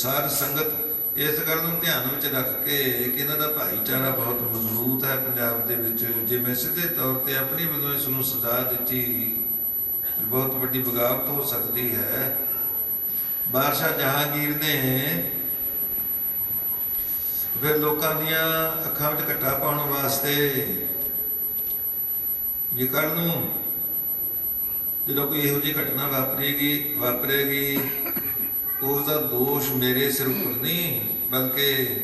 ਸਾਧ ਸੰਗਤ ਇਸ ਗੱਲ ਨੂੰ ਧਿਆਨ ਵਿੱਚ ਰੱਖ ਕੇ ਕਿ ਇਹਨਾਂ ਦਾ ਭਾਈਚਾਰਾ ਬਹੁਤ ਮਜ਼ਬੂਤ ਹੈ ਪੰਜਾਬ ਦੇ ਵਿੱਚ। ਜੇ ਮੈਂ ਸਿੱਧੇ ਤੌਰ ਤੇ ਆਪਣੀ ਵੱਲੋਂ ਇਸ ਨੂੰ ਸਜ਼ਾ ਦਿੱਤੀ, ਬਹੁਤ ਵੱਡੀ ਬਗਾਵਤ ਹੋ ਸਕਦੀ ਹੈ। ਬਾਦਸ਼ਾਹ ਜਹਾਂਗੀਰ ਨੇ ਫਿਰ ਲੋਕਾਂ ਦੀਆਂ ਅੱਖਾਂ ਵਿੱਚ ਘੱਟਾ ਪਾਉਣ ਵਾਸਤੇ ਜੇ ਕੱਲ ਨੂੰ ਜਦੋਂ ਕੋਈ ਇਹੋ ਜਿਹੀ ਘਟਨਾ ਵਾਪਰੇਗੀ ਵਾਪਰੇਗੀ ਉਸ ਦਾ ਦੋਸ਼ ਮੇਰੇ ਸਿਰ ਉੱਪਰ ਨਹੀਂ, ਬਲਕਿ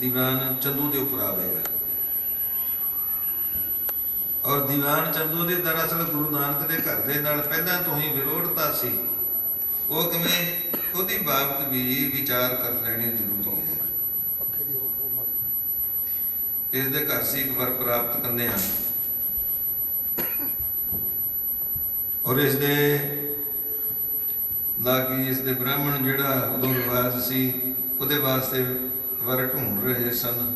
ਦੀਵਾਨ ਚੰਦੂ ਦੇ ਉੱਪਰ ਆਵੇਗਾ। ਔਰ ਦੀਵਾਨ ਚੰਦੂ ਦੇ ਦਰਅਸਲ ਗੁਰੂ ਨਾਨਕ ਦੇ ਘਰ ਦੇ ਨਾਲ ਪਹਿਲਾਂ ਤੋਂ ਹੀ ਵਿਰੋਧਤਾ ਸੀ। ਉਹ ਕਿਵੇਂ? ਉਹਦੀ ਬਾਬਤ ਵੀ ਵਿਚਾਰ ਕਰ ਲੈਣੀ ਜ਼ਰੂਰੀ ਹੈ। ਇਸ ਦੇ ਘਰ ਸੀ ਇੱਕ ਵਾਰ ਪ੍ਰਾਪਤ ਕਰਨੇ ਆ ਔਰ ਇਸ ਦੇ ਲਾਗੀ ਇਸ ਦੇ ਬ੍ਰਾਹਮਣ ਜਿਹੜਾ ਉਦੋਂ ਰਿਵਾਜ ਸੀ, ਉਹਦੇ ਵਾਸਤੇ ਵਰ ਢੂੰਡ ਰਹੇ ਸਨ।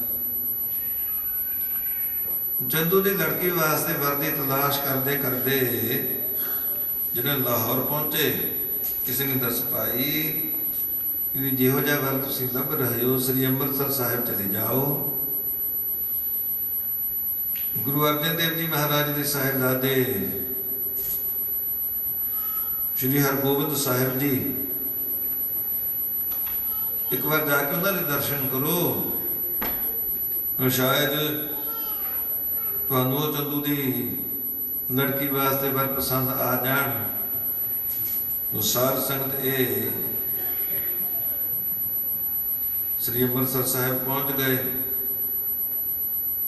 ਜੰਦੂ ਦੀ ਲੜਕੀ ਵਾਸਤੇ ਵਰ ਦੀ ਤਲਾਸ਼ ਕਰਦੇ ਕਰਦੇ ਜਦੋਂ ਲਾਹੌਰ ਪਹੁੰਚੇ, ਕਿਸੇ ਨੇ ਦੱਸ ਪਾਈ ਕਿ ਜਿਹੋ ਜਿਹਾ ਵਰ ਤੁਸੀਂ ਲੱਭ ਰਹੇ ਹੋ, ਸ੍ਰੀ ਅੰਮ੍ਰਿਤਸਰ ਸਾਹਿਬ ਚਲੇ ਜਾਓ। ਗੁਰੂ ਅਰਜਨ ਦੇਵ ਜੀ ਮਹਾਰਾਜ ਦੇ ਸਾਹਿਬਜ਼ਾਦੇ ਸ਼੍ਰੀ ਹਰਗੋਬਿੰਦ ਸਾਹਿਬ ਜੀ। ਇੱਕ ਵਾਰ ਜਾ ਕੇ ਉਹਨਾਂ ਦੇ ਦਰਸ਼ਨ ਕਰੋ। ਸ਼ਾਇਦ ਤੁਹਾਨੂੰ ਉਹ ਚੰਦੂ ਦੀ ਲੜਕੀ ਵਾਸਤੇ ਵਰ ਪਸੰਦ ਆ ਜਾਣ। ਉਹ ਸਾਰ ਸੰਗਤ ਇਹ ਸ੍ਰੀ ਅੰਮ੍ਰਿਤਸਰ ਸਾਹਿਬ ਪਹੁੰਚ ਗਏ।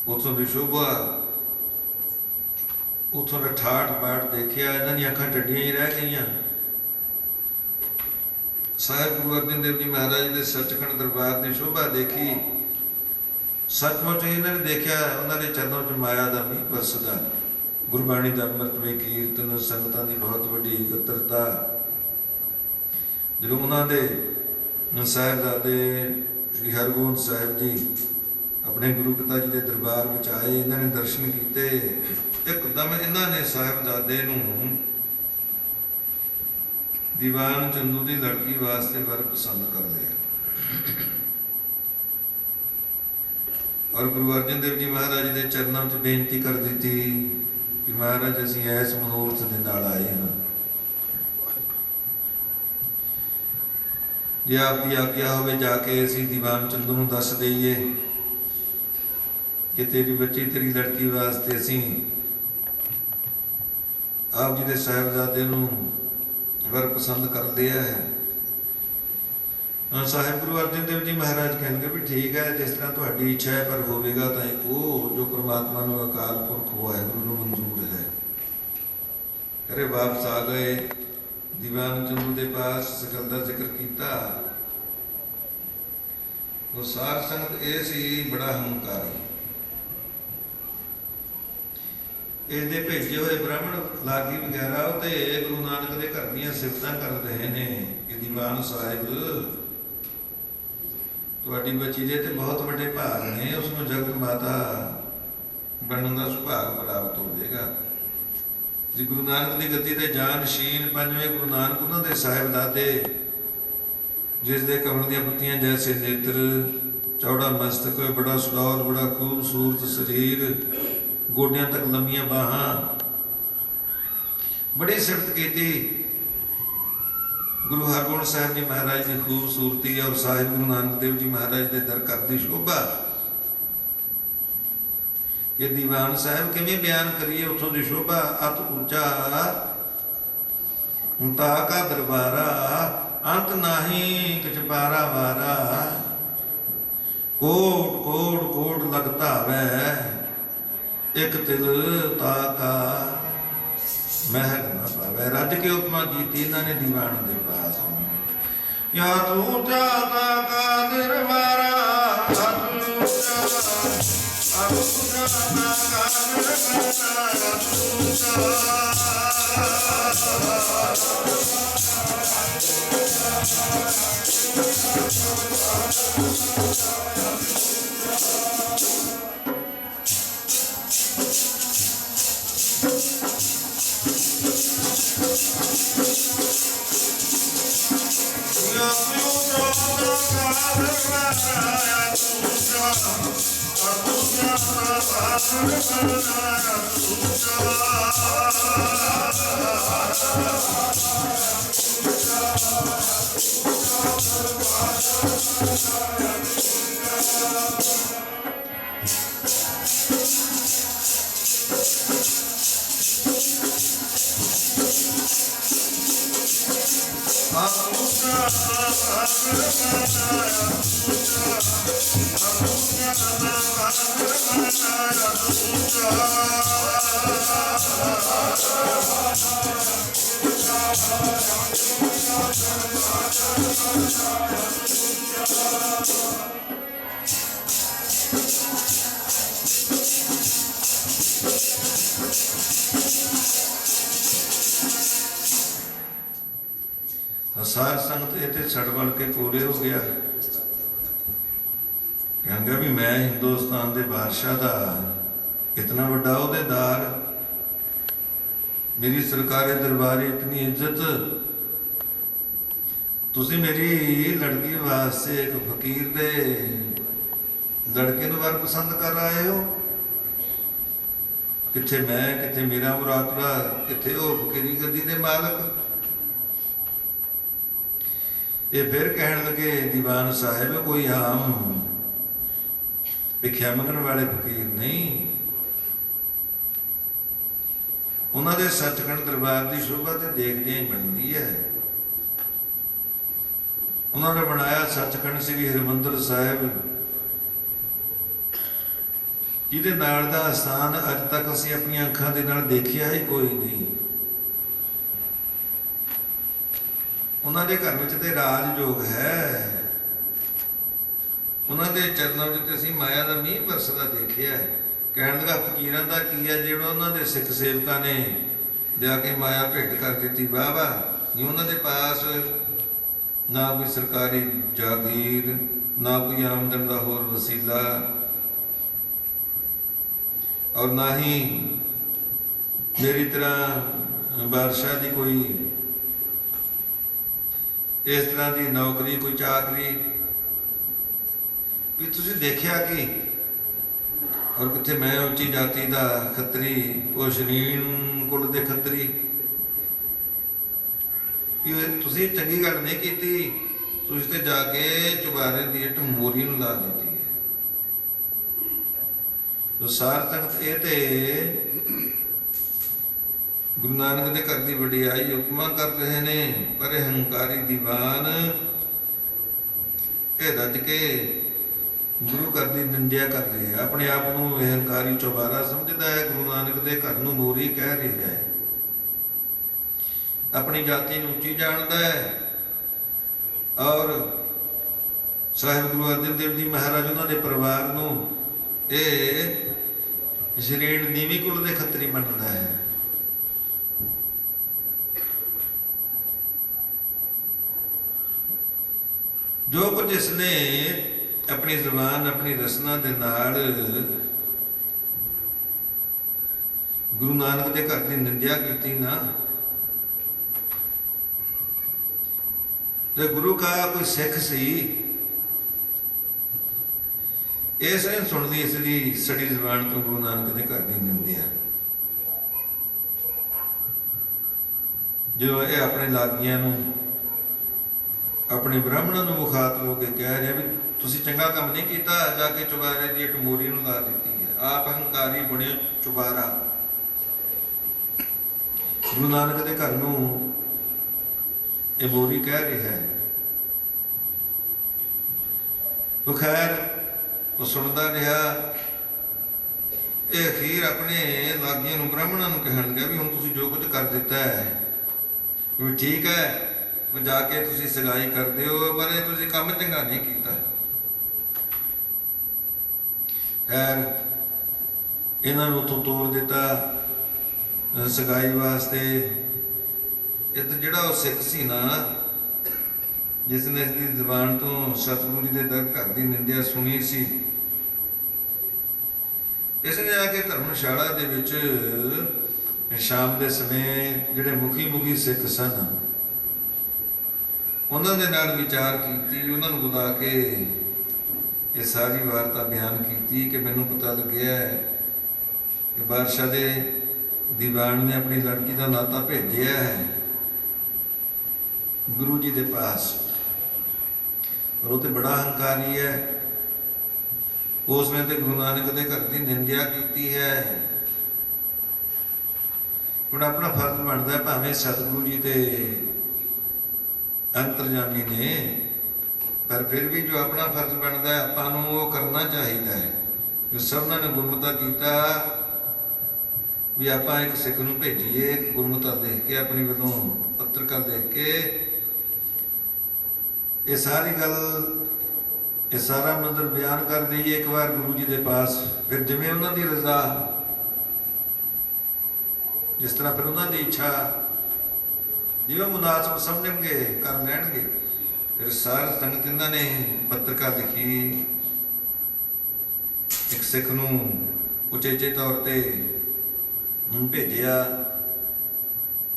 ਉਥੋਂ ਦੀ ਸ਼ੋਭਾ ਉਥੋਂ ਦਾ ਠਾਠ ਬਾਠ ਦੇਖਿਆ, ਇਹਨਾਂ ਦੀਆਂ ਅੱਖਾਂ ਟੱਡੀਆਂ ਹੀ ਰਹਿ ਗਈਆਂ। ਸਾਹਿਬ ਗੁਰੂ ਅਰਜਨ ਦੇਵ ਜੀ ਮਹਾਰਾਜ ਦੇ ਸੱਚਖੰਡ ਦਰਬਾਰ ਦੀ ਸ਼ੋਭਾ ਦੇਖੀ। ਸੱਚਮੁੱਚ ਇਹਨਾਂ ਨੇ ਦੇਖਿਆ, ਉਹਨਾਂ ਦੇ ਚਰਨਾਂ 'ਚ ਮਾਇਆ ਦਾ ਮੀਂਹ ਵਰਸਦਾ। ਗੁਰਬਾਣੀ ਦਾ ਅੰਮ੍ਰਿਤਮਈ ਕੀਰਤਨ, ਸੰਗਤਾਂ ਦੀ ਬਹੁਤ ਵੱਡੀ ਇਕੱਤਰਤਾ। ਜਦੋਂ ਉਹਨਾਂ ਦੇ ਸਾਹਿਬਜ਼ਾਦੇ ਸ੍ਰੀ ਹਰਗੋਬਿੰਦ ਸਾਹਿਬ ਜੀ ਆਪਣੇ ਗੁਰੂ ਪਿਤਾ ਜੀ ਦੇ ਦਰਬਾਰ ਵਿੱਚ ਆਏ, ਇਹਨਾਂ ਨੇ ਦਰਸ਼ਨ ਕੀਤੇ। ਇੱਕਦਮ ਇਹਨਾਂ ਨੇ ਸਾਹਿਬਜ਼ਾਦੇ ਨੂੰ ਦੀਵਾਨ ਚੰਦੂ ਦੀ ਲੜਕੀ ਵਾਸਤੇ ਵਰ ਪਸੰਦ ਕਰ ਲਿਆ ਔਰ ਗੁਰੂ ਅਰਜਨ ਦੇਵ ਜੀ ਮਹਾਰਾਜ ਦੇ ਚਰਨਾਂ ਵਿੱਚ ਬੇਨਤੀ ਕਰ ਦਿੱਤੀ ਕਿ ਮਹਾਰਾਜ ਅਸੀਂ ਐਸ ਮਨੋਰਥ ਦੇ ਨਾਲ ਆਏ ਹਾਂ। ਜੇ ਆਪ ਦੀ ਆਗਿਆ ਹੋਵੇ ਜਾ ਕੇ ਅਸੀਂ ਦੀਵਾਨ ਚੰਦੂ ਨੂੰ ਦੱਸ ਦਈਏ ਕਿ ਤੇਰੀ ਬੱਚੀ ਤੇਰੀ ਲੜਕੀ ਵਾਸਤੇ ਅਸੀਂ ਆਪ ਜੀ ਦੇ ਸਾਹਿਬਜ਼ਾਦੇ ਨੂੰ ਵਰ ਪਸੰਦ ਕਰ ਲਿਆ ਹੈ। ਸਾਹਿਬ ਗੁਰੂ ਅਰਜਨ ਦੇਵ ਜੀ ਮਹਾਰਾਜ ਕਹਿੰਦੇ ਵੀ ਠੀਕ ਹੈ, ਜਿਸ ਤਰ੍ਹਾਂ ਤੁਹਾਡੀ ਇੱਛਾ ਹੈ ਪਰ ਹੋਵੇਗਾ ਤਾਂ ਉਹ ਜੋ ਪ੍ਰਮਾਤਮਾ ਨੂੰ ਅਕਾਲ ਪੁਰਖ ਵਾਹਿਗੁਰੂ ਨੂੰ ਮਨਜ਼ੂਰ ਹੈ। ਕਰੇ ਵਾਪਸ ਆ ਗਏ। ਦੀਵਾਨ ਚੰਦੂ ਦੇ ਪਾਸ ਇਸ ਦਾ ਜ਼ਿਕਰ ਕੀਤਾ। ਉਹ ਸਾਰ ਸੰਗਤ ਇਹ ਸੀ, ਬੜਾ ਹੰਕਾਰੀ। ਇਹਦੇ ਭੇਜੇ ਹੋਏ ਬ੍ਰਾਹਮਣ ਲਾਗੀ ਵਗੈਰਾ ਉਹ ਤੇ ਗੁਰੂ ਨਾਨਕ ਦੇ ਘਰ ਦੀਆਂ ਸਿਫਤਾਂ ਕਰ ਰਹੇ ਨੇ, ਕਿ ਦੀਵਾਨ ਸਾਹਿਬ, ਤੁਹਾਡੀ ਬੱਚੀ ਦੇ ਤੇ ਬਹੁਤ ਵੱਡੇ ਭਾਗ ਨੇ, ਉਸ ਨੂੰ ਜਗਤ ਮਾਤਾ ਬਣਨ ਦਾ ਸੁਭਾਗ ਪ੍ਰਾਪਤ ਹੋਵੇਗਾ। ਜੀ ਗੁਰੂ ਨਾਨਕ ਦੀ ਗੱਦੀ ਤੇ ਜਾਨਸ਼ੀਨ ਪੰਜਵੇਂ ਗੁਰੂ ਨਾਨਕ ਉਹਨਾਂ ਦੇ ਸਾਹਿਬਜ਼ਾਦੇ, ਜਿਸ ਦੇ ਕਮਲ ਦੀਆਂ ਪੱਤੀਆਂ ਜੈਸੇ ਨੇਤਰ, ਚੌੜਾ ਮਸਤਕ, ਬੜਾ ਸੁਡੌਲ, ਬੜਾ ਖੂਬਸੂਰਤ ਸਰੀਰ ਗੋਡਿਆਂ ਤੱਕ ਲੰਮੀਆਂ ਬਾਹਾਂ। ਬੜੀ ਸਿਫਤ ਕੀਤੀ। ਗੁਰੂ ਹਰਗੋਬਿੰਦ ਸਾਹਿਬ ਜੀ ਮਹਾਰਾਜ ਦੀ ਖੂਬਸੂਰਤੀ ਔਰ ਸਾਹਿਬ ਗੁਰੂ ਨਾਨਕ ਦੇਵ ਜੀ ਮਹਾਰਾਜ ਦੇ ਦਰ ਘਰ ਦੀ ਸ਼ੋਭਾ। ਇਹ ਦੀਵਾਨ ਸਾਹਿਬ ਕਿਵੇਂ ਬਿਆਨ ਕਰੀਏ, ਉਥੋਂ ਦੀ ਸ਼ੋਭਾ ਅਤ ਉੱਚਾ। ਹੁੰਤਾ ਕਾ ਦਰਬਾਰਾ, ਅੰਤ ਨਹੀਂ ਕਿਛ ਪਾਰਾ ਵਾਰਾ। ਕੋਟ ਕੋਟ ਕੋਟ ਲਗਤਾ ਵੈ ਇੱਕ ਤਿਲ ਤਾਕਾ ਮਹਿਲ ਨਾ ਪਾਵੇ। ਰੱਜ ਕੇ ਉਪਮਾ ਕੀਤੀ ਇਹਨਾਂ ਨੇ ਦੀਵਾਨ ਦੇ ਪਾਸ। ਯਾ ਤੂੰ ਚਾਹਤਾ ਕਾ ਦਰਬਾਰਾ ਤੂੰ ਚਾਹਤਾ ਅਬ ਸੁਨਾ ਕਾ ਦਰਬਾਰਾ ਤੂੰ ਯਾ ਤੂੰ ਚਾਹਤਾ ਸਾਰ ਸੰਗਤ ਇਹ ਤੇ ਛੜ ਬਣ ਕੇ ਕੋਲੇ ਹੋ ਗਿਆ। ਕਹਿੰਦਾ ਵੀ ਮੈਂ ਹਿੰਦੁਸਤਾਨ ਦੇ ਬਾਦਸ਼ਾਹ ਦਾ, ਇਤਨਾ ਵੱਡਾ ਅਹੁਦੇਦਾਰ ਮੇਰੀ ਸਰਕਾਰੀ ਦਰਬਾਰੀ ਇਤਨੀ ਇੱਜ਼ਤ। ਤੁਸੀਂ ਮੇਰੀ ਲੜਕੀ ਵਾਸਤੇ ਇੱਕ ਫਕੀਰ ਦੇ ਲੜਕੇ ਨੂੰ ਵਰ ਪਸੰਦ ਕਰ ਆਏ ਹੋ? ਕਿੱਥੇ ਮੈਂ, ਕਿੱਥੇ ਮੇਰਾ ਮੁਰਾਦਰਾ ਕਿੱਥੇ ਉਹ ਫਕੀਰੀ ਗੱਦੀ ਦੇ ਮਾਲਕ? ਇਹ ਫਿਰ ਕਹਿਣ ਲੱਗੇ, ਦੀਵਾਨ ਸਾਹਿਬ, ਕੋਈ ਆਮ ਭਿਖਿਆ ਮੰਗਣ ਵਾਲੇ ਫਕੀਰ ਨਹੀਂ। ਉਹਨਾਂ ਦੇ ਸੱਚਖੰਡ ਦਰਬਾਰ ਦੀ ਸ਼ੋਭਾ ਤੇ ਦੇਖਦੇ ਹੀ ਬਣਦੀ ਹੈ। ਉਹਨਾਂ ਨੇ ਬਣਾਇਆ ਸੱਚਖੰਡ ਸ੍ਰੀ ਹਰਿਮੰਦਰ ਸਾਹਿਬ। ਜਿਹਦੇ ਨਾਲ ਦਾ ਸਥਾਨ ਅੱਜ ਤੱਕ ਅਸੀਂ ਆਪਣੀਆਂ ਅੱਖਾਂ ਦੇ ਨਾਲ ਦੇਖਿਆ ਹੀ ਕੋਈ ਨਹੀਂ। ਉਹਨਾਂ ਦੇ ਘਰ ਵਿੱਚ ਤੇ ਰਾਜ ਜੋਗ ਹੈ ਉਹਨਾਂ ਦੇ ਚਰਨਾਂ ਵਿੱਚ ਤੇ ਅਸੀਂ ਮਾਇਆ ਦਾ ਮੀਂਹ ਵਰਸਦਾ ਦੇਖਿਆ ਹੈ। ਕਹਿਣ ਲੱਗਾ, ਫਕੀਰਾਂ ਦਾ ਕੀ ਹੈ ਜਿਹੜਾ ਉਹਨਾਂ ਦੇ ਸਿੱਖ ਸੇਵਕਾਂ ਨੇ ਜਾ ਕੇ ਮਾਇਆ ਭੇਟ ਕਰ ਦਿੱਤੀ ਵਾਹ ਵਾਹ ਨਹੀਂ ਉਹਨਾਂ ਦੇ ਪਾਸ ਨਾ ਕੋਈ ਸਰਕਾਰੀ ਜਾਗੀਰ, ਨਾ ਕੋਈ ਆਮਦਨ ਦਾ ਹੋਰ ਵਸੀਲਾ ਔਰ ਨਾ ਹੀ ਮੇਰੀ ਤਰ੍ਹਾਂ ਬਾਦਸ਼ਾਹ ਦੀ ਕੋਈ ਇਸ ਤਰ੍ਹਾਂ ਦੀ ਨੌਕਰੀ, ਕੋਈ ਚਾਕਰੀ। ਵੀ ਤੁਸੀਂ ਦੇਖਿਆ ਕਿ? ਔਰ ਕਿੱਥੇ ਮੈਂ ਉੱਚੀ ਜਾਤੀ ਦਾ ਖੱਤਰੀ, ਉਹ ਸ਼ਰੀਨ ਕੁਲ ਦੇ ਖੱਤਰੀ। ਇਹ ਤੁਸੀਂ ਚੰਗੀ ਗੱਲ ਨਹੀਂ ਕੀਤੀ। ਤੁਸੀਂ ਤੇ ਜਾ ਕੇ ਚੁਬਾਰੇ ਦੀ ਇੱਟ ਮੋਰੀ ਨੂੰ ਲਾ ਦਿੱਤੀ ਹੈ। ਸਾਰ ਤਖਤ ਇਹ ਤੇ ਗੁਰੂ ਨਾਨਕ ਦੇ ਘਰ ਦੀ ਵਡਿਆਈ ਉਪਮਾ ਕਰ ਰਹੇ ਨੇ, ਪਰ ਇਹ ਹੰਕਾਰੀ ਦੀਵਾਨ ਇਹ ਰੱਜ ਕੇ ਗੁਰੂ ਘਰ ਦੀ ਨਿੰਦਿਆ ਕਰ ਰਹੇ ਹੈ ਆਪਣੇ ਆਪ ਨੂੰ ਇਹ ਹੰਕਾਰੀ ਚੋਬਾਰਾ ਸਮਝਦਾ ਹੈ, ਗੁਰੂ ਨਾਨਕ ਦੇ ਘਰ ਨੂੰ ਮੋਰੀ ਕਹਿ ਰਿਹਾ ਹੈ। ਆਪਣੀ ਜਾਤੀ ਨੂੰ ਉੱਚੀ ਜਾਣਦਾ ਹੈ ਔਰ ਸਾਹਿਬ ਗੁਰੂ ਅਰਜਨ ਦੇਵ ਜੀ ਮਹਾਰਾਜ ਉਹਨਾਂ ਦੇ ਪਰਿਵਾਰ ਨੂੰ ਇਹ ਸ਼ਰੀਰ ਨੀਵੀਂ ਕੁਲ ਦੇ ਖੱਤਰੀ ਮੰਨਦਾ ਹੈ। ਜੋ ਕੁਝ ਇਸਨੇ ਆਪਣੀ ਜ਼ੁਬਾਨ, ਆਪਣੀ ਰਸਨਾ ਦੇ ਨਾਲ ਗੁਰੂ ਨਾਨਕ ਦੇ ਘਰ ਦੀ ਨਿੰਦਿਆ ਕੀਤੀ ਨਾ, ਤੇ ਗੁਰੂ ਕਾ ਕੋਈ ਸਿੱਖ ਸੀ, ਇਸ ਨੇ ਸੁਣਦੀ ਇਸ ਦੀ ਸੜੀ ਜ਼ੁਬਾਨ ਤੋਂ ਗੁਰੂ ਨਾਨਕ ਦੇ ਘਰ ਦੀ ਨਿੰਦਿਆ। ਜੋ ਇਹ ਆਪਣੇ ਲਾਗੀਆਂ ਨੂੰ ਆਪਣੇ ਬ੍ਰਾਹਮਣਾਂ ਨੂੰ ਮੁਖਾਤਬ ਹੋ ਕੇ ਕਹਿ ਰਿਹਾ ਵੀ ਤੁਸੀਂ ਚੰਗਾ ਕੰਮ ਨਹੀਂ ਕੀਤਾ, ਜਾ ਕੇ ਚੁਬਾਰੇ ਦੀ ਇੱਕ ਨੂੰ ਲਾ ਦਿੱਤੀ ਹੈ। ਆਪ ਹੰਕਾਰੀ ਬਣੇ ਚੁਬਾਰਾ। ਗੁਰੂ ਨਾਨਕ ਦੇ ਘਰ ਨੂੰ ਇਹ ਬੋਰੀ ਕਹਿ ਰਿਹਾ ਹੈ। ਉਹ ਖੈਰ ਉਹ ਸੁਣਦਾ ਰਿਹਾ, ਇਹ ਅਖੀਰ ਆਪਣੇ ਲਾਗੀਆਂ ਨੂੰ ਬ੍ਰਾਹਮਣਾਂ ਨੂੰ ਕਹਿਣ ਗਿਆ ਵੀ ਹੁਣ ਤੁਸੀਂ ਜੋ ਕੁਝ ਕਰ ਦਿੱਤਾ ਹੈ, ਵੀ ਠੀਕ ਹੈ ਉਹ ਜਾ ਕੇ ਤੁਸੀਂ ਸਗਾਈ ਕਰਦੇ ਹੋ, ਪਰ ਇਹ ਤੁਸੀਂ ਕੰਮ ਚੰਗਾ ਨਹੀਂ ਕੀਤਾ। ਖੈਰ, ਇਹਨਾਂ ਨੂੰ ਉੱਥੋਂ ਤੋੜ ਦਿੱਤਾ ਸਗਾਈ ਵਾਸਤੇ। ਇਹ ਤਾਂ ਜਿਹੜਾ ਉਹ ਸਿੱਖ ਸੀ ਨਾ ਜਿਸ ਨੇ ਇਸ ਦੀ ਜ਼ੁਬਾਨ ਤੋਂ ਸਤਿਗੁਰੂ ਜੀ ਦੇ ਦਰ ਘਰ ਦੀ ਨਿੰਦਿਆ ਸੁਣੀ ਸੀ ਇਸ ਨੇ ਆ ਕੇ ਧਰਮਸ਼ਾਲਾ ਦੇ ਵਿੱਚ, ਸ਼ਾਮ ਦੇ ਸਮੇਂ ਜਿਹੜੇ ਮੁਖੀ ਮੁਖੀ ਸਿੱਖ ਸਨ ਉਹਨਾਂ ਦੇ ਨਾਲ ਵਿਚਾਰ ਕੀਤੀ, ਉਹਨਾਂ ਨੂੰ ਬੁਲਾ ਕੇ ਇਹ ਸਾਰੀ ਵਾਰਤਾ ਬਿਆਨ ਕੀਤੀ ਕਿ ਮੈਨੂੰ ਪਤਾ ਲੱਗਿਆ ਹੈ ਕਿ ਬਾਦਸ਼ਾਹ ਦੇ ਦੀਵਾਨ ਨੇ ਆਪਣੀ ਲੜਕੀ ਦਾ ਨਾਤਾ ਭੇਜਿਆ ਹੈ। ਗੁਰੂ ਜੀ ਦੇ ਪਾਸ। ਪਰ ਉਹ ਤੇ ਬੜਾ ਹੰਕਾਰੀ ਹੈ। ਉਸ ਵੇਲੇ ਤੇ ਗੁਰੂ ਨਾਨਕ ਦੇ ਘਰ ਦੀ ਨਿੰਦਿਆ ਕੀਤੀ ਹੈ। ਹੁਣ ਆਪਣਾ ਫਰਜ਼ ਬਣਦਾ ਭਾਵੇਂ ਸਤਿਗੁਰੂ ਜੀ ਦੇ ਅੰਤਰਜਾਮੀ ਨੇ, ਪਰ ਫਿਰ ਵੀ ਜੋ ਆਪਣਾ ਫਰਜ਼ ਬਣਦਾ ਹੈ, ਆਪਾਂ ਨੂੰ ਉਹ ਕਰਨਾ ਚਾਹੀਦਾ ਹੈ। ਜੋ ਸਭਨਾਂ ਨੇ ਗੁਰਮਤਾ ਕੀਤਾ, ਵੀ ਆਪਾਂ ਇੱਕ ਸਿੱਖ ਨੂੰ ਭੇਜੀਏ, ਇੱਕ ਗੁਰਮਤਾ ਦੇਖ ਕੇ, ਆਪਣੀ ਵੱਲੋਂ ਪੱਤਰਕਾਰ ਦੇਖ ਕੇ, ਇਹ ਸਾਰੀ ਗੱਲ, ਇਹ ਸਾਰਾ ਮੰਦਰ ਬਿਆਨ ਕਰ ਦਈਏ ਇੱਕ ਵਾਰ ਗੁਰੂ ਜੀ ਦੇ ਪਾਸ। ਫਿਰ ਜਿਵੇਂ ਉਹਨਾਂ ਦੀ ਰਜ਼ਾ, ਜਿਸ ਤਰ੍ਹਾਂ ਫਿਰ ਉਹਨਾਂ ਦੀ ਇੱਛਾ ਜਿਵੇਂ ਮੁਨਾਸਬ ਸਮਝਣਗੇ ਕਰ ਲੈਣਗੇ। ਫਿਰ ਸਾਰ ਸੰਗਤ ਇਹਨਾਂ ਨੇ ਪੱਤਰਕਾਰ ਲਿਖੀ। ਇੱਕ ਸਿੱਖ ਨੂੰ ਉਚੇਚੇ ਤੌਰ ਤੇ ਭੇਜਿਆ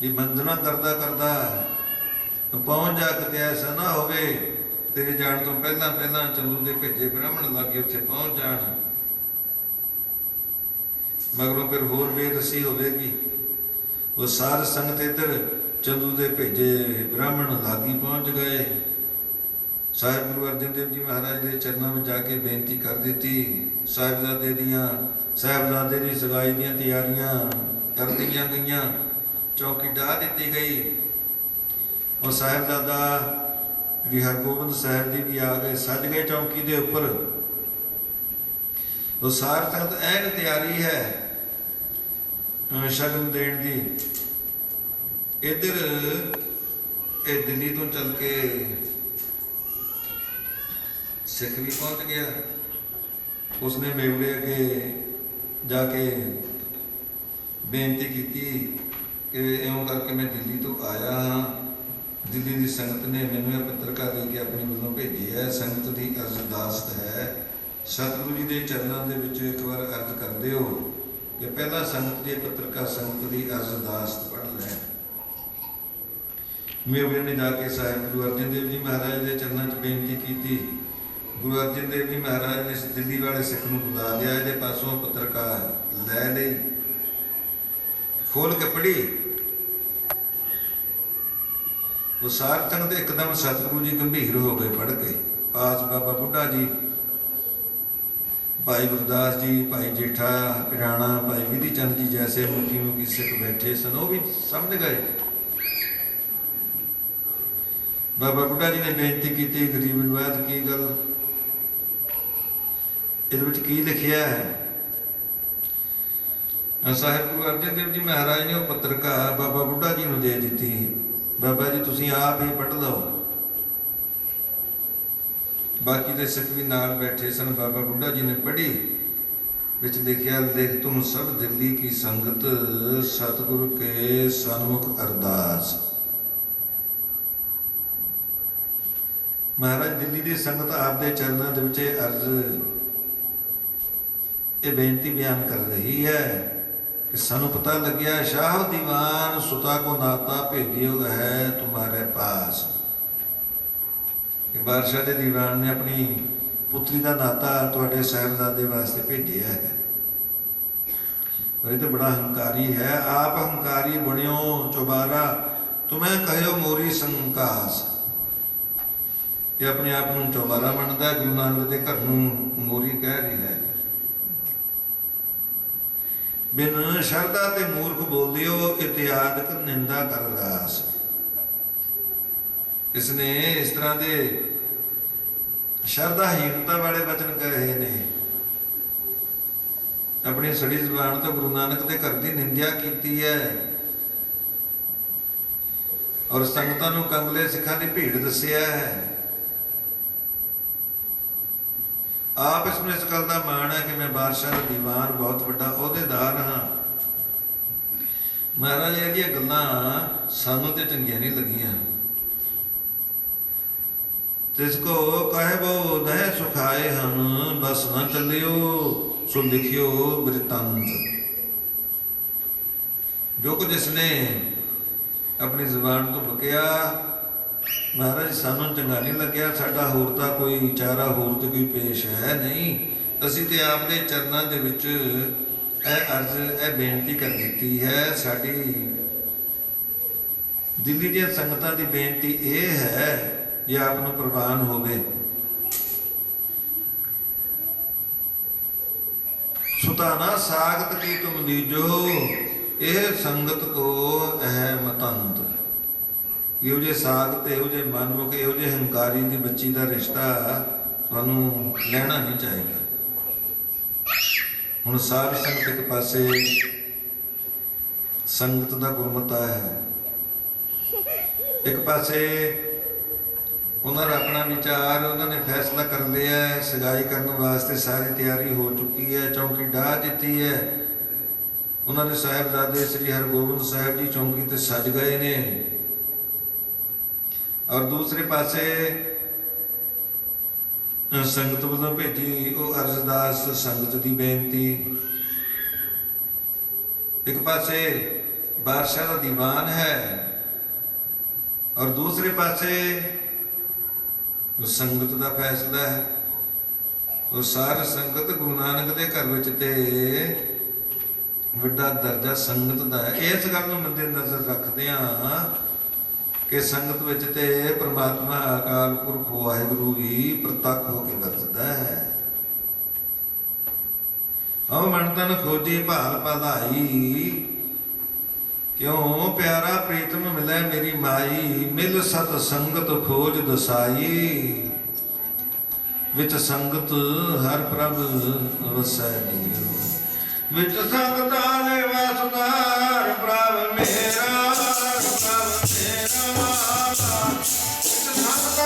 ਵੀ ਬੰਦਨਾ ਕਰਦਾ ਕਰਦਾ ਪਹੁੰਚ ਜਾ ਕਿਤੇ ਐਸਾ ਨਾ ਹੋਵੇ, ਤੇਰੇ ਜਾਣ ਤੋਂ ਪਹਿਲਾਂ ਪਹਿਲਾਂ ਚੰਦੂ ਦੇ ਭੇਜੇ ਬ੍ਰਾਹਮਣ ਲੱਗੇ ਉੱਥੇ ਪਹੁੰਚ ਜਾਣ। ਮਗਰੋਂ ਫਿਰ ਹੋਰ ਬੇਦਸੀ ਹੋਵੇਗੀ, ਉਹ ਸਾਰ ਸੰਗਤ ਇੱਧਰ ਚੰਦੂ ਦੇ ਭੇਜੇ ਬ੍ਰਾਹਮਣ ਲਾਗੀ ਪਹੁੰਚ ਗਏ। ਸਾਹਿਬ ਗੁਰੂ ਅਰਜਨ ਦੇਵ ਜੀ ਮਹਾਰਾਜ ਦੇ ਚਰਨਾਂ ਵਿੱਚ ਜਾ ਕੇ ਬੇਨਤੀ ਕਰ ਦਿੱਤੀ। ਸਾਹਿਬਜ਼ਾਦੇ ਦੀਆਂ, ਸਾਹਿਬਜ਼ਾਦੇ ਦੀ ਸਗਾਈ ਦੀਆਂ ਤਿਆਰੀਆਂ ਕਰ ਦਿੱਤੀਆਂ ਗਈਆਂ, ਚੌਕੀ ਢਾ ਦਿੱਤੀ ਗਈ। ਉਹ ਸਾਹਿਬਜ਼ਾਦਾ ਸ੍ਰੀ ਹਰਗੋਬਿੰਦ ਸਾਹਿਬ ਜੀ ਵੀ ਆ ਗਏ, ਸੱਜ ਗਏ ਚੌਕੀ ਦੇ ਉੱਪਰ। ਉਹ ਸਾਰ ਤਖਤ ਐਨ ਤਿਆਰੀ ਹੈ ਸ਼ਗਨ ਦੇਣ ਦੀ। ਇੱਧਰ ਇਹ ਦਿੱਲੀ ਤੋਂ ਚੱਲ ਕੇ ਸਿੱਖ ਵੀ ਪਹੁੰਚ ਗਿਆ। ਉਸਨੇ ਮੇਵੜੇ ਅੱਗੇ ਜਾ ਕੇ ਬੇਨਤੀ ਕੀਤੀ ਕਿ ਇਉਂ ਕਰਕੇ ਮੈਂ ਦਿੱਲੀ ਤੋਂ ਆਇਆ ਹਾਂ। ਦਿੱਲੀ ਦੀ ਸੰਗਤ ਨੇ ਮੈਨੂੰ ਇਹ ਪੱਤਰਕਾਰ ਦੇ ਕੇ ਆਪਣੀ ਵੱਲੋਂ ਭੇਜੀ ਹੈ। ਸੰਗਤ ਦੀ ਅਰਜ਼ਦਾਸਤ ਹੈ। ਸਤਿਗੁਰੂ ਜੀ ਦੇ ਚਰਨਾਂ ਦੇ ਵਿੱਚ ਇੱਕ ਵਾਰ ਅਰਜ਼ ਕਰਦੇ ਹੋ ਕਿ ਪਹਿਲਾਂ ਸੰਗਤ ਦੇ ਪੱਤਰਕਾਰ ਸੰਗਤ ਦੀ ਅਰਜ਼ਦਾਸਤ ਪੜ੍ਹ ਲੈ ਮੇਵੜੇ ਨੇ ਜਾ ਕੇ ਸਾਹਿਬ, ਗੁਰੂ ਅਰਜਨ ਦੇਵ ਜੀ ਮਹਾਰਾਜ ਦੇ ਚਰਨਾਂ 'ਚ ਬੇਨਤੀ ਕੀਤੀ। ਗੁਰੂ ਅਰਜਨ ਦੇਵ ਜੀ ਮਹਾਰਾਜ ਨੇ ਦਿੱਲੀ ਵਾਲੇ ਸਿੱਖ ਨੂੰ ਬੁਲਾ ਲਿਆ, ਇਹਦੇ ਪਾਸੋਂ ਪੱਤਰਕਾਰ ਲੈ ਲਈ। ਖੋਲ ਕੇ ਪੜ੍ਹੀ। ਉਹ ਸਾਰ ਦੇ ਇੱਕਦਮ ਸਤਿਗੁਰੂ ਜੀ ਗੰਭੀਰ ਹੋ ਗਏ ਪੜ੍ਹ ਕੇ। ਪਾਸ ਬਾਬਾ ਬੁੱਢਾ ਜੀ, ਭਾਈ ਗੁਰਦਾਸ ਜੀ, ਭਾਈ ਜੇਠਾ ਪਿਰਾਣਾ ਭਾਈ ਵਿਧੀ ਚੰਦ ਜੀ ਜੈਸੇ ਮੁਖੀ ਮੁਖੀ ਸਿੱਖ ਬੈਠੇ ਸਨ, ਉਹ ਵੀ ਸਮਝ ਗਏ। ਬਾਬਾ ਬੁੱਢਾ ਜੀ ਨੇ ਬੇਨਤੀ ਕੀਤੀ, ਗਰੀਬ ਨਿਵਾਜ ਕੀ ਗੱਲ? ਇਹਦੇ ਵਿੱਚ ਕੀ ਲਿਖਿਆ ਹੈ? ਸਾਹਿਬ ਗੁਰੂ ਅਰਜਨ ਦੇਵ ਜੀ ਮਹਾਰਾਜ ਨੇ ਉਹ ਪੱਤਰਕਾਰ ਬਾਬਾ ਬੁੱਢਾ ਜੀ ਨੂੰ ਦੇ ਦਿੱਤੀ ਬਾਬਾ ਜੀ, ਤੁਸੀਂ ਆਪ ਹੀ ਪੜ੍ਹ ਲਓ। ਬਾਕੀ ਦੇ ਸਿੱਖ ਵੀ ਨਾਲ ਬੈਠੇ ਸਨ, ਬਾਬਾ ਬੁੱਢਾ ਜੀ ਨੇ ਪੜ੍ਹੀ, ਵਿੱਚ ਲਿਖਿਆ ਦੇਖ ਤੁਮ ਸਭ ਦਿੱਲੀ ਕੀ ਸੰਗਤ, ਸਤਿਗੁਰ ਕੇ ਸਨਮੁਖ ਅਰਦਾਸ। ਮਹਾਰਾਜ, ਦਿੱਲੀ ਦੀ ਸੰਗਤ ਆਪ ਦੇ ਚਰਨਾਂ ਦੇ ਵਿੱਚ ਅਰਜ਼, ਇਹ ਬੇਨਤੀ ਬਿਆਨ ਕਰ ਰਹੀ ਹੈ ਕਿ ਸਾਨੂੰ ਪਤਾ ਲੱਗਿਆ, ਸ਼ਾਹ ਦੀਵਾਨ ਸੁਤਾ ਕੋ ਨਾਤਾ ਭੇਜਿਓ ਹੈ ਤੁਮਾਰੇ ਪਾਸ। ਕਿ ਬਾਦਸ਼ਾਹ ਦੇ ਦੀਵਾਨ ਨੇ ਆਪਣੀ ਪੁੱਤਰੀ ਦਾ ਨਾਤਾ ਤੁਹਾਡੇ ਸਾਹਿਬਜ਼ਾਦੇ ਵਾਸਤੇ ਭੇਜਿਆ ਹੈ। ਪਰ ਇਹ ਤਾਂ ਬੜਾ ਹੰਕਾਰੀ ਹੈ। ਆਪ ਹੰਕਾਰੀ ਬਣਿਓ ਚੋਬਾਰਾ, ਤੁਮੇ ਕਹਿਓ ਮੋਰੀ ਸੰਕਾਸ। ਇਹ ਆਪਣੇ ਆਪ ਨੂੰ ਚੌਬਾਰਾ ਮੰਨਦਾ ਗੁਰੂ ਨਾਨਕ ਦੇ ਘਰ ਨੂੰ ਮੋਰੀ ਕਹਿ ਰਿਹਾ ਹੈ। ਬਿਨ ਸ਼ਰਧਾ ਤੇ ਮੂਰਖ ਬੋਲਿਓ ਇਤਿਆਦਕ ਨਿੰਦਾ ਕਰ ਰਾਸ। ਇਸਨੇ ਇਸ ਤਰ੍ਹਾਂ ਦੇ ਸ਼ਰਧਾਹੀਨਤਾ ਵਾਲੇ ਵਚਨ ਕਹੇ ਨੇ। ਆਪਣੀ ਸੜੀ ਜ਼ੁਬਾਨ ਤੋਂ ਗੁਰੂ ਨਾਨਕ ਦੇ ਘਰ ਦੀ ਨਿੰਦਿਆ ਕੀਤੀ ਹੈ। ਔਰ ਸੰਗਤਾਂ ਨੂੰ ਕੰਗਲੇ ਸਿੱਖਾਂ ਦੀ ਭੀੜ ਦੱਸਿਆ ਹੈ। ਆਪ ਇਸ ਨੂੰ ਇਸ ਗੱਲ ਦਾ ਮਾਣ ਹੈ ਕਿ ਮੈਂ ਬਾਦਸ਼ਾਹ ਦਾ ਦੀਵਾਨ ਬਹੁਤ ਵੱਡਾ ਅਹੁਦੇਦਾਰ ਹਾਂ। ਮਹਾਰਾਜ ਇਹਦੀਆਂ ਗੱਲਾਂ ਸਾਨੂੰ ਤੇ ਚੰਗੀਆਂ ਨਹੀਂ ਲੱਗੀਆਂ। ਤਿਸ ਕੋ ਕਹੇ ਬੋ, ਨਹਿ ਸੁਖਾਏ ਹਨ ਬਸ ਨਾ ਚੱਲਿਓ ਸੋ ਲਿਖਿਓ ਬ੍ਰਿਤਾਂਤ। ਜੋ ਕੁਝ ਇਸਨੇ ਆਪਣੀ ਜ਼ੁਬਾਨ ਤੋਂ ਬਕਿਆ ਮਹਾਰਾਜ, ਸਾਨੂੰ ਚੰਗਾ ਨਹੀਂ ਲੱਗਿਆ। ਸਾਡਾ ਹੋਰ ਤਾਂ ਕੋਈ ਚਾਰਾ, ਹੋਰ ਤੇ ਕੋਈ ਪੇਸ਼ ਹੈ ਨਹੀਂ। ਅਸੀਂ ਤੇ ਆਪ ਦੇ ਚਰਨਾਂ ਦੇ ਵਿੱਚ ਇਹ ਅਰਜ਼, ਇਹ ਬੇਨਤੀ ਕਰ ਦਿੱਤੀ ਹੈ। ਸਾਡੀ ਦਿੱਲੀ ਦੀਆਂ ਸੰਗਤਾਂ ਦੀ ਬੇਨਤੀ ਇਹ ਹੈ ਕਿ ਆਪ ਨੂੰ ਪ੍ਰਵਾਨ ਹੋਵੇ। ਸੁਤਾਨਾ ਸਾਗਤ ਕੀ ਤੁਮ ਲੀਜੋ ਇਹ ਸੰਗਤ ਕੋ ਹੈ ਮਤੰਤ ਇਹੋ ਜੇ ਸਾਗਤ ਇਹੋ ਜੇ ਮਨਮੁਖ ਇਹੋ ਜੇ ਹੰਕਾਰੀ ਦੀ ਬੱਚੀ ਦਾ ਰਿਸ਼ਤਾ ਤੁਹਾਨੂੰ ਲੈਣਾ ਨਹੀਂ ਚਾਹੀਦਾ। ਹੁਣ ਸਾਧ ਸੰਗਤ ਇੱਕ ਪਾਸੇ ਸੰਗਤ ਦਾ ਗੁਰਮਤਾ ਹੈ। ਇੱਕ ਪਾਸੇ ਉਹਨਾਂ ਦਾ ਆਪਣਾ ਵਿਚਾਰ, ਉਹਨਾਂ ਨੇ ਫੈਸਲਾ ਕਰ ਲਿਆ ਹੈ ਸਗਾਈ ਕਰਨ ਵਾਸਤੇ ਸਾਰੀ ਤਿਆਰੀ ਹੋ ਚੁੱਕੀ ਹੈ, ਚੌਂਕੀ ਢਾਹ ਦਿੱਤੀ ਹੈ। ਉਹਨਾਂ ਦੇ ਸਾਹਿਬਜ਼ਾਦੇ ਸ੍ਰੀ ਹਰਗੋਬਿੰਦ ਸਾਹਿਬ ਜੀ ਚੌਂਕੀ ਤੇ ਸੱਜ ਗਏ ਨੇ। ਔਰ ਦੂਸਰੇ ਪਾਸੇ ਸੰਗਤ ਵੱਲੋਂ ਭੇਜੀ ਉਹ ਅਰਜ਼ਦਾਸ ਸੰਗਤ ਦੀ ਬੇਨਤੀ। ਇੱਕ ਪਾਸੇ ਬਾਦਸ਼ਾਹ ਦਾ ਦੀਵਾਨ ਹੈ ਔਰ ਦੂਸਰੇ ਪਾਸੇ ਸੰਗਤ ਦਾ ਫੈਸਲਾ ਹੈ। ਉਹ ਸਾਰ ਸੰਗਤ ਗੁਰੂ ਨਾਨਕ ਦੇ ਘਰ ਵਿੱਚ ਤੇ ਵੱਡਾ ਦਰਜਾ ਸੰਗਤ ਦਾ ਹੈ। ਇਸ ਗੱਲ ਨੂੰ ਮੱਦੇ ਨਜ਼ਰ ਰੱਖਦੇ ਹਾਂ ਕਿ ਸੰਗਤ ਵਿੱਚ ਤੇ ਪ੍ਰਮਾਤਮਾ ਅਕਾਲ ਪੁਰਖ ਵਾਹਿਗੁਰੂ ਵੀ ਪ੍ਰਤੱਖ ਹੋ ਕੇ ਵਰਤਦਾ ਹੈ। ਹਉ ਮਨ ਤਨ ਖੋਜੀ ਭਾਲ ਪਧਾਈ ਕਿਉ ਪਿਆਰਾ ਪ੍ਰੀਤਮ ਮਿਲੇ ਮੇਰੀ ਮਾਈ, ਮਿਲ ਸਤ ਸੰਗਤ ਖੋਜ ਦਸਾਈ। ਵਿੱਚ ਸੰਗਤ ਹਰ ਪ੍ਰਭ ਵਸੈ ਜੀਉ ਵਿੱਚ ਸੰਗਤ ਆਲੇ ਵਸਦਾਰ, ਪ੍ਰਭ ਮੇਰਾ ਪ੍ਰਭ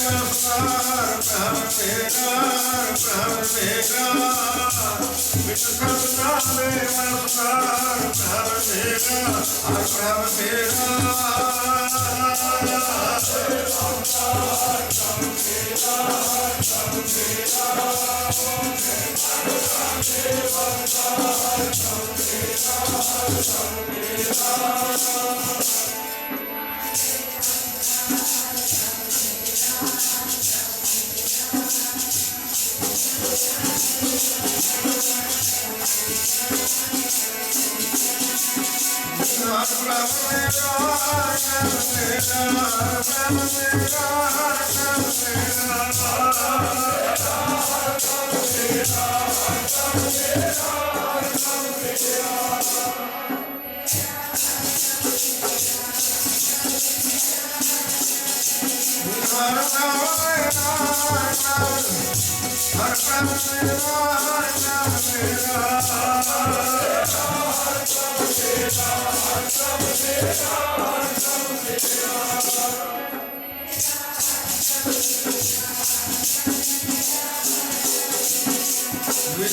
ਦੇ ਵਸਦਾਰ ਪ੍ਰਭ ਮੇਰਾ ਪ੍ਰਭ ਮੇਰਾ ਵਿੱਚ ਸੰਗਤਾਂ ਦੇ ਵਸਦਾਰ ਪ੍ਰਭ ਮੇਰਾ ਹਰ ਪ੍ਰਭ ਮੇਰਾ ਹਰ ਪ੍ਰਭ ਮੇਰਾ ਹਰ ਪ੍ਰਭ ਮੇਰਾ ਹਰ ਪ੍ਰਭ ਮੇਰਾ ਹਰ ਪ੍ਰਭ ਮੇਰਾ Hare